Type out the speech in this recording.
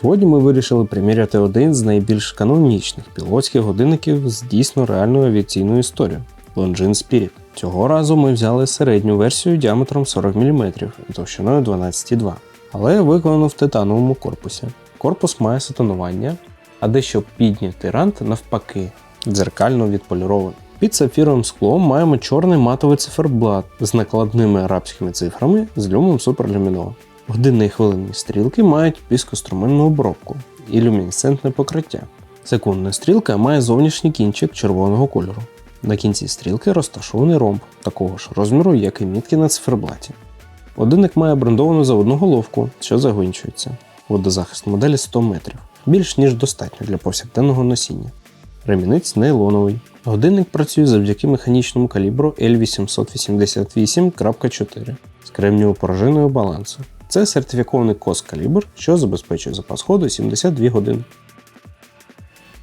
Сьогодні ми вирішили приміряти один з найбільш канонічних пілотських годинників з дійсно реальною авіаційною історією Longines Spirit. Цього разу ми взяли середню версію діаметром 40 мм і товщиною 12,2, але виконано в титановому корпусі. Корпус має сатонування, а дещо піднятий рант навпаки, дзеркально відполірований. Під сапфіровим склом маємо чорний матовий циферблат з накладними арабськими цифрами з люмом суперлюміновим. Годинні хвилинні стрілки мають піскоструменну обробку і люмінесцентне покриття. Секундна стрілка має зовнішній кінчик червоного кольору. На кінці стрілки розташований ромб такого ж розміру, як і мітки на циферблаті. Годинник має брендовану заводну головку, що загвинчується. Водозахист моделі 100 метрів, більш ніж достатньо для повсякденного носіння. Ремінець нейлоновий. Годинник працює завдяки механічному калібру L888.4 з кремнієвою пружиною балансу. Це сертифікований кос калібр, що забезпечує запас ходу 72 години.